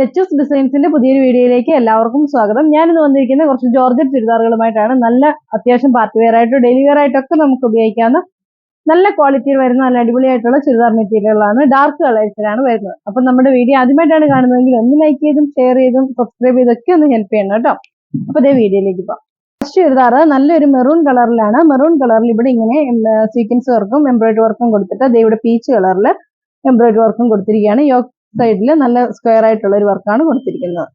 ലെച്ചൂസ് ഡിസൈൻസിന്റെ പുതിയൊരു വീഡിയോയിലേക്ക് എല്ലാവർക്കും സ്വാഗതം. ഞാനിന്ന് വന്നിരിക്കുന്ന കുറച്ച് ജോർജറ്റ് ചുരിദാറുകളുമായിട്ടാണ്. നല്ല അത്യാവശ്യം പാർട്ടി വെയർ ആയിട്ടോ ഡെയിലി വെയർ ആയിട്ടൊക്കെ നമുക്ക് ഉപയോഗിക്കാവുന്ന നല്ല ക്വാളിറ്റിയിൽ വരുന്ന നല്ല അടിപൊളിയായിട്ടുള്ള ചുരിദാർ മെറ്റീരിയലുകളാണ്. ഡാർക്ക് കളേഴ്സിലാണ് വരുന്നത്. അപ്പം നമ്മുടെ വീഡിയോ ആദ്യമായിട്ടാണ് കാണുന്നതെങ്കിൽ ഒന്ന് ലൈക്ക് ചെയ്തും ഷെയർ ചെയ്തും സബ്സ്ക്രൈബ് ചെയ്തൊക്കെ ഒന്ന് ഹെൽപ്പ് ചെയ്യണം കേട്ടോ. അപ്പൊ ഇതേ വീഡിയോയിലേക്ക് പോകാം. ഫസ്റ്റ് ചുരിദാർ നല്ലൊരു മെറൂൺ കളറിലാണ്. മെറൂൺ കളറിൽ ഇവിടെ ഇങ്ങനെ സീക്വൻസ് വർക്കും എംബ്രോയിഡറി വർക്കും കൊടുത്തിട്ട് അതേ ഇവിടെ പീച്ച് കളറിൽ എംബ്രോയിഡറി വർക്കും കൊടുത്തിരിക്കുകയാണ്. യോ സൈഡിൽ നല്ല സ്ക്വയർ ആയിട്ടുള്ള ഒരു വർക്കാണ് കൊടുത്തിരിക്കുന്നത്.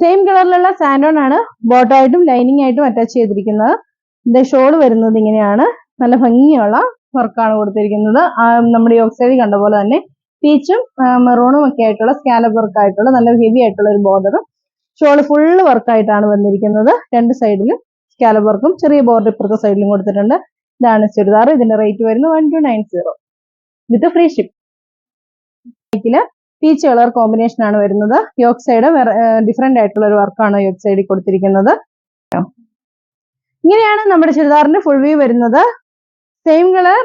സെയിം കളറിലുള്ള സാൻഡോൺ ആണ് ബോട്ടായിട്ടും ലൈനിങ് ആയിട്ടും അറ്റാച്ച് ചെയ്തിരിക്കുന്നത്. ഇതിന്റെ ഷോൾ വരുന്നത് ഇങ്ങനെയാണ്. നല്ല ഭംഗിയുള്ള വർക്കാണ് കൊടുത്തിരിക്കുന്നത്. നമ്മുടെ ഈ കണ്ട പോലെ തന്നെ പീച്ചും മെറൂണും ഒക്കെ ആയിട്ടുള്ള സ്കാലപ്പ് വർക്ക് ആയിട്ടുള്ള നല്ല ഹെവി ആയിട്ടുള്ള ഒരു ബോർഡറും ഷോൾ ഫുള്ള് വർക്കായിട്ടാണ് വന്നിരിക്കുന്നത്. രണ്ട് സൈഡിലും സ്കാലപ്പ് വർക്കും ചെറിയ ബോർഡർ ഇപ്പുറത്തെ സൈഡിലും കൊടുത്തിട്ടുണ്ട്. ഇതാണ് ചുരിദാർ. ഇതിന്റെ റേറ്റ് വരുന്നത് one two nine zero with free ship peach colour combination ആണ് വരുന്നത്. യോക്സൈഡ് ഡിഫറെന്റ് ആയിട്ടുള്ള ഒരു വർക്കാണ് യോക്ക് സൈഡിൽ കൊടുത്തിരിക്കുന്നത്. ഇങ്ങനെയാണ് നമ്മുടെ ചുരിദാറിന്റെ ഫുൾ വ്യൂ വരുന്നത്. സെയിം കളർ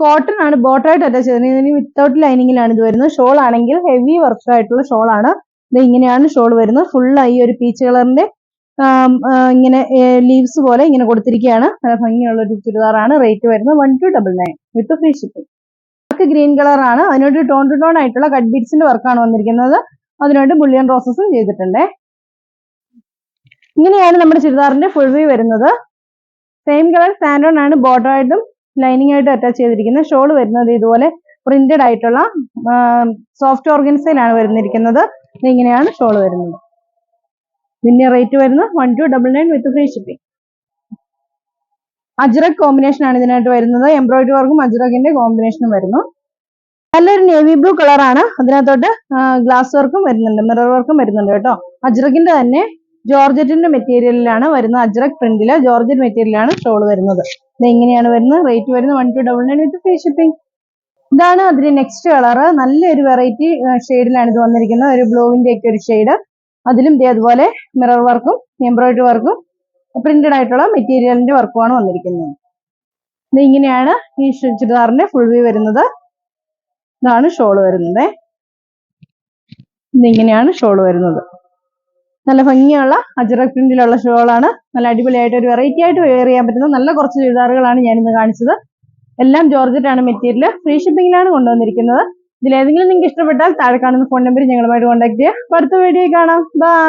കോട്ടൺ ആണ് ബോട്ടായിട്ട് അറ്റാച്ച് ചെയ്തത് ഇതിന് വിത്തൗട്ട് ലൈനിങ്ങിലാണ് ഇത് വരുന്നത്. ഷോൾ ആണെങ്കിൽ ഹെവി വർക്ക് ആയിട്ടുള്ള ഷോൾ ആണ്. ഇത് ഇങ്ങനെയാണ് ഷോൾ വരുന്നത്. ഫുൾ ഈ ഒരു പീച്ച് കളറിന്റെ ഇങ്ങനെ ലീവ്സ് പോലെ ഇങ്ങനെ കൊടുത്തിരിക്കുകയാണ്. നല്ല ഭംഗിയുള്ള ഒരു ചുരിദാറാണ്. റേറ്റ് വരുന്നത് one two double nine with free shipping work green കളറാണ് അതിനോട് ടോൺ ടു ടോൺ ആയിട്ടുള്ള കട്ട് ബീഡ്സിന്റെ വർക്കാണ് വന്നിരിക്കുന്നത്. അതിനോട് ബുള്ളിയൻ റോസസും ചെയ്തിട്ടുണ്ട്. ഇങ്ങനെയാണ് നമ്മുടെ ചുരിദാറിന്റെ ഫുൾ വ്യൂ വരുന്നത്. സെയിം കളർ സാൻഡോൺ ആണ്. ബോർഡർ ആയിട്ടും ലൈനിങ് ആയിട്ടും അറ്റാച്ച് ചെയ്തിരിക്കുന്നത് ഷോൾ വരുന്നത് ഇതുപോലെ പ്രിന്റഡ് ആയിട്ടുള്ള സോഫ്റ്റ് ഓർഗൻസയിലാണ് വരുന്നിരിക്കുന്നത് ഇങ്ങനെയാണ് ഷോൾ വരുന്നത്. ഇതിന്റെ റേറ്റ് വരുന്നത് one two double nine with free shipping ajrakh combination ആണ് ഇതിനായിട്ട് വരുന്നത്. എംബ്രോയിഡറി വർക്കും അജ്രകിന്റെ കോമ്പിനേഷനും വരുന്നു. നല്ലൊരു നേവി ബ്ലൂ കളറാണ് അതിനകത്തോട്ട് ഗ്ലാസ് വർക്കും വരുന്നുണ്ട്. മിറർ വർക്കും വരുന്നുണ്ട് കേട്ടോ. അജ്രകിന്റെ തന്നെ ജോർജറ്റിന്റെ മെറ്റീരിയലിലാണ് വരുന്നത്. അജ്രക് പ്രിന്റിൽ ജോർജറ്റ് മെറ്റീരിയലാണ് ഷോൾ വരുന്നത്. ഇതെങ്ങനെയാണ് വരുന്നത്? റേറ്റ് വരുന്നത് one two double nine with free shipping ഇതാണ് അതിന്റെ നെക്സ്റ്റ് കളർ നല്ലൊരു വെറൈറ്റി ഷെയ്ഡിലാണ് ഇത് വന്നിരിക്കുന്നത്. ഒരു ബ്ലൂവിന്റെ ഒക്കെ ഒരു ഷെയ്ഡ് അതിലും ദേ അതുപോലെ മിറർ വർക്കും എംബ്രോയിഡറി വർക്കും പ്രിന്റഡ് ആയിട്ടുള്ള മെറ്റീരിയലിന്റെ വർക്കുമാണ് വന്നിരിക്കുന്നത്. ഇത് ഇങ്ങനെയാണ് ഈ ചുരിദാറിന്റെ ഫുൾ വ്യൂ വരുന്നത്. ഇതാണ് ഷോൾ വരുന്നത്. ഇതിങ്ങനെയാണ് ഷോൾ വരുന്നത്. നല്ല ഭംഗിയുള്ള അജറക് പ്രിന്റിലുള്ള ഷോളാണ് നല്ല അടിപൊളിയായിട്ട് ഒരു വെറൈറ്റി ആയിട്ട് വെയർ ചെയ്യാൻ പറ്റുന്ന നല്ല കുറച്ച് ചുരിദാറുകളാണ് ഞാൻ ഇന്ന് കാണിച്ചത്. എല്ലാം ജോർജറ്റാണ് മെറ്റീരിയൽ ഫ്രീ ഷിപ്പിംഗിലാണ് കൊണ്ടുവന്നിരിക്കുന്നത്. ഇതിലേതെങ്കിലും നിങ്ങൾക്ക് ഇഷ്ടപ്പെട്ടാൽ താഴെ കാണുന്ന ഫോൺ നമ്പർ ഞങ്ങളുമായിട്ട് കോൺടാക്ട് ചെയ്യുക അടുത്ത വീഡിയോ കാണാം. ബൈ